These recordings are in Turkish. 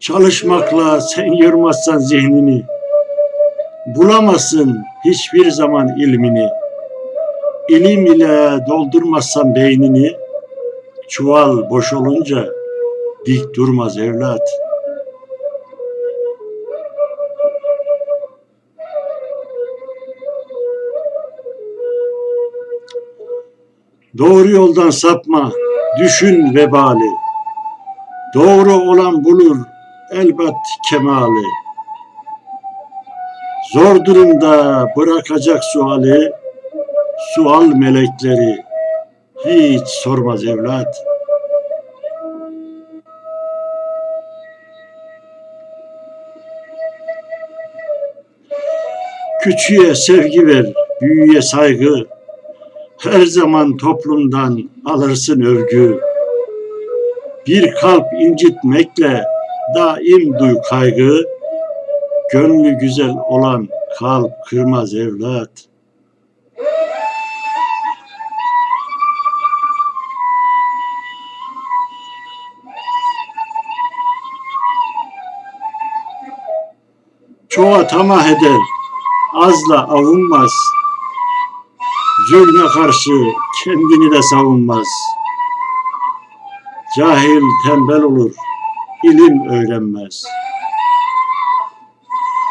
Çalışmakla sen yormazsan zihnini, bulamazsın hiçbir zaman ilmini. İlim ile doldurmazsan beynini, çuval boş olunca dik durmaz evlat. Doğru yoldan sapma, düşün vebali. Doğru olan bulur elbet kemali. Zor durumda bırakacak suali, sual melekleri hiç sormaz evlat. Küçüğe sevgi ver, büyüğe saygı. Her zaman toplumdan alırsın övgü. Bir kalp incitmekle daim duy kaygı. Gönlü güzel olan kalp kırmaz evlat. Çoğa tamah eder, azla avunmaz. Zulme karşı kendini de savunmaz. Cahil tembel olur, ilim öğrenmez.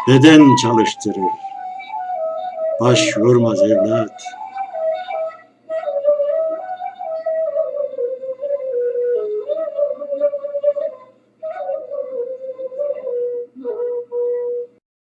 Beden çalıştırır, baş yormaz evlat.